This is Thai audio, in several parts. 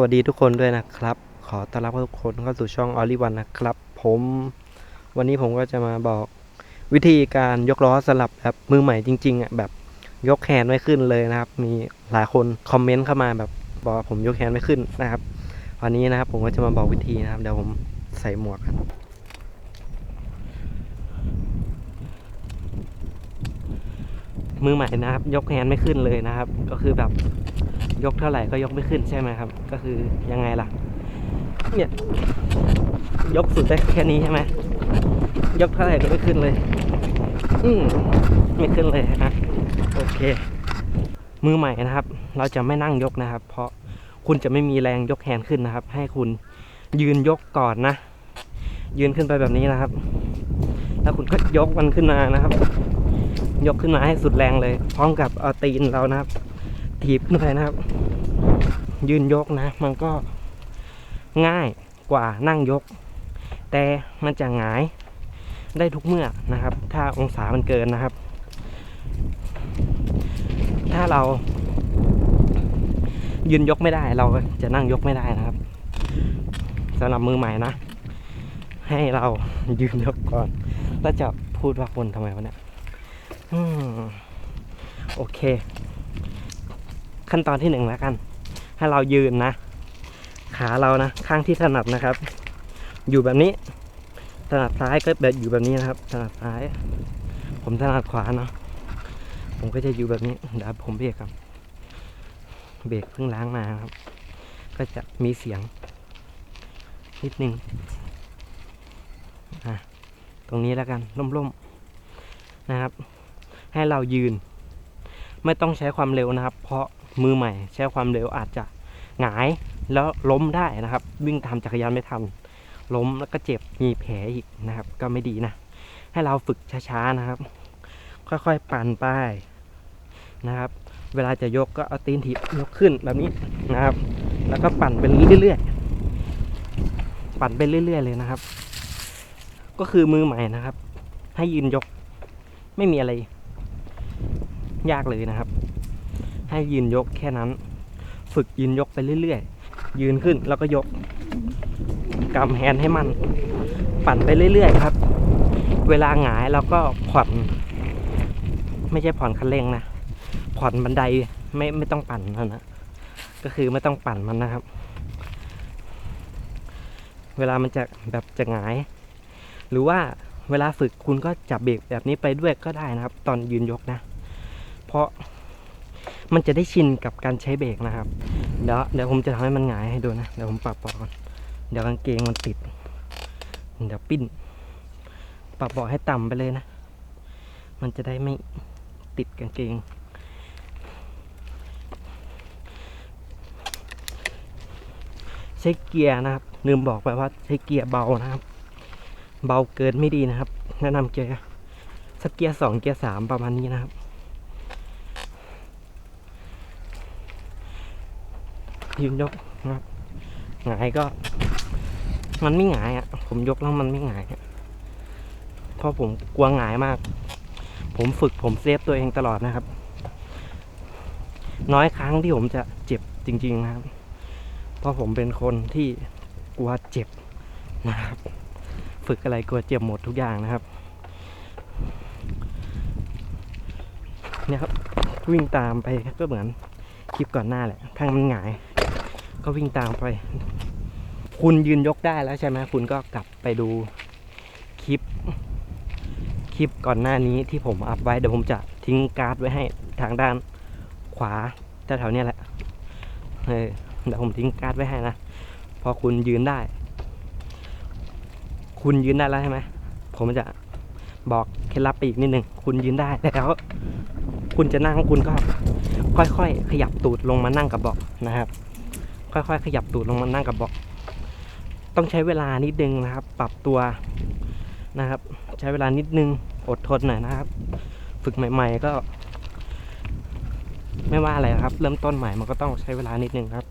วัสดีทุกคนด้วยนะครับ ขอต้อนรับทุกคนเข้าสู่ช่องออลิวันนะครับ ผมวันนี้ผมก็จะมาบอกวิธีการยกล้อสลับแบบมือใหม่จริงๆอะแบบยกแฮนไม่ขึ้นเลยนะครับ มีหลายคนคอมเมนต์เข้ามาแบบบอกผมยกแฮนไม่ขึ้นนะครับ วันนี้นะครับผมก็จะมาบอกวิธีนะครับ เดี๋ยวผมใส่หมวกกันมือใหม่นะครับ ยกแฮนไม่ขึ้นเลยนะครับ ก็คือแบบ ยกเท่าไหร่ก็ยกไม่ขึ้นใช่ไหมครับ ก็คือยังไงล่ะ เนี่ย ยกสุดได้แค่นี้ใช่ไหมยกเท่าไหร่ก็ไม่ขึ้นเลย อืมไม่ขึ้นเลยนะโอเค มือใหม่นะครับ เราจะไม่นั่งยกนะครับ เพราะคุณจะไม่มีแรงยกแขนขึ้นนะครับ ให้คุณยืนยกก่อนนะ ยืนขึ้นไปแบบนี้นะครับ แล้วคุณก็ยกมันขึ้นมานะครับ ยกขึ้นมาให้สุดแรงเลย พร้อมกับเอาตีนเรานะครับ ถีบขึ้นไปนะครับ ยืนยกนะ มันก็ง่ายกว่านั่งยก แต่มันจะหงายได้ทุกเมื่อนะครับ ถ้าองศามันเกินนะครับ ถ้าเรา ยืนยกไม่ได้ เราจะนั่งยกไม่ได้นะครับสำหรับมือใหม่นะ ให้เรายืนยกก่อน แล้วจะพูดว่าคนทำไมวะเนี่ยโอเค ขั้นตอนที่หนึ่งแล้วกัน ให้เรายืนนะ ขาเรานะ ข้างที่ถนัดนะครับ อยู่แบบนี้ ถนัดซ้ายก็แบบอยู่แบบนี้นะครับ ถนัดซ้าย ผมถนัดขวาเนาะ ผมก็จะอยู่แบบนี้เดี๋ยวผมเบรกครับ เบรกเพิ่งล้างมาครับ ก็จะมีเสียง นิดนึงอะตรงนี้แล้วกันล่มๆนะครับ ให้เรายืน ไม่ต้องใช้ความเร็วนะครับ เพราะ มือใหม่ใช้ความเร็วอาจจะหงายแล้วล้มได้นะครับ วิ่งตามจักรยานไม่ทัน ล้มแล้วก็เจ็บมีแผลอีกนะครับ ก็ไม่ดีนะ ให้เราฝึกช้าๆนะครับ ค่อยๆปั่นไปนะครับ เวลาจะยกก็เอาตีนถีบยกขึ้นแบบนี้นะครับ แล้วก็ปั่นไปเรื่อยๆปั่นไปเรื่อย ๆ เลยนะครับ ก็คือมือใหม่นะครับ ให้ยืนยกไม่มีอะไร ยากเลยนะครับ ให้ยืนยกแค่นั้น ฝึกยืนยกไปเรื่อยๆ ยืนขึ้นแล้วก็ยกกำแฮนด์ให้มัน ปั่นไปเรื่อยๆครับ เวลาหงายเราก็ผ่อน ไม่ใช่ผ่อนคันเร่งนะ ผ่อนบันไดไม่ไม่ต้องปั่นมันนะก็คือไม่ต้องปั่นมันนะครับ เวลามันจะแบบจะหงาย หรือว่าเวลาฝึกคุณก็จับเบรกแบบนี้ไปด้วยก็ได้นะครับ ตอนยืนยกนะ เพราะ มันจะได้ชินกับการใช้เบรกนะครับ เดี๋ยวเดี๋ยวผมจะทำให้มันหงายให้ดูนะ เดี๋ยวผมปรับเบาะก่อนเดี๋ยวกางเกงมันติด เดี๋ยวปิ้น ปรับเบาะให้ต่ำไปเลยนะ มันจะได้ไม่ติดกางเกงใช้เกียร์นะครับ ลืมบอกไปว่าใช้เกียร์เบานะครับ เบาเกินไม่ดีนะครับ แนะนำเกียร์สักเกียร์สองเกียร์สามประมาณนี้นะครับ ยืนยกนะครับหงายก็ มันไม่หงายอะ ผมยกแล้วมันไม่หงายเพราะผมกลัวหงายมาก ผมฝึกผมเซฟตัวเองตลอดนะครับ น้อยครั้งที่ผมจะเจ็บจริง ๆนะครับ เพราะผมเป็นคนที่กลัวเจ็บนะครับ ฝึกอะไรกลัวเจ็บหมดทุกอย่างนะครับเนี่ยครับวิ่งตามไปก็เหมือนคลิปก่อนหน้าแหละถ้ามันหงาย ก็วิ่งตามไป คุณยืนยกได้แล้วใช่ไหมคุณก็กลับไปดูคลิป คลิปก่อนหน้านี้ที่ผมอัพไว้เดี๋ยวผมจะทิ้งการ์ดไว้ให้ทางด้านขวาแถวๆนี้แหละเออเดี๋ยวผมทิ้งการ์ดไว้ให้นะพอคุณยืนได้ คุณยืนได้แล้วใช่ไหมผมจะบอกเคล็ดลับไปอีกนิดนึงคุณยืนได้แล้วคุณจะนั่งคุณก็ค่อยๆ ขยับตูดลงมานั่งกับเบาะนะครับ ค่อยๆ ขยับตูดลงมานั่งกับเบาะต้องใช้เวลานิดนึงนะครับ ปรับตัวนะครับ ใช้เวลานิดนึงอดทนหน่อยนะครับ ฝึกใหม่ ๆ ก็ ไม่ว่าอะไรครับ เริ่มต้นใหม่มันก็ต้องใช้เวลานิดนึงครับ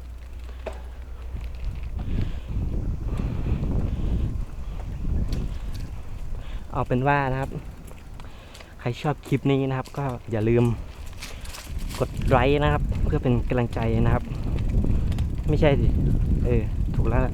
เอาเป็นว่านะครับ ใครชอบคลิปนี้นะครับ ก็อย่าลืมกดไลค์นะครับ เพื่อเป็นกำลังใจนะครับ ไม่ใช่ดิ เออ ถูกแล้วแหละ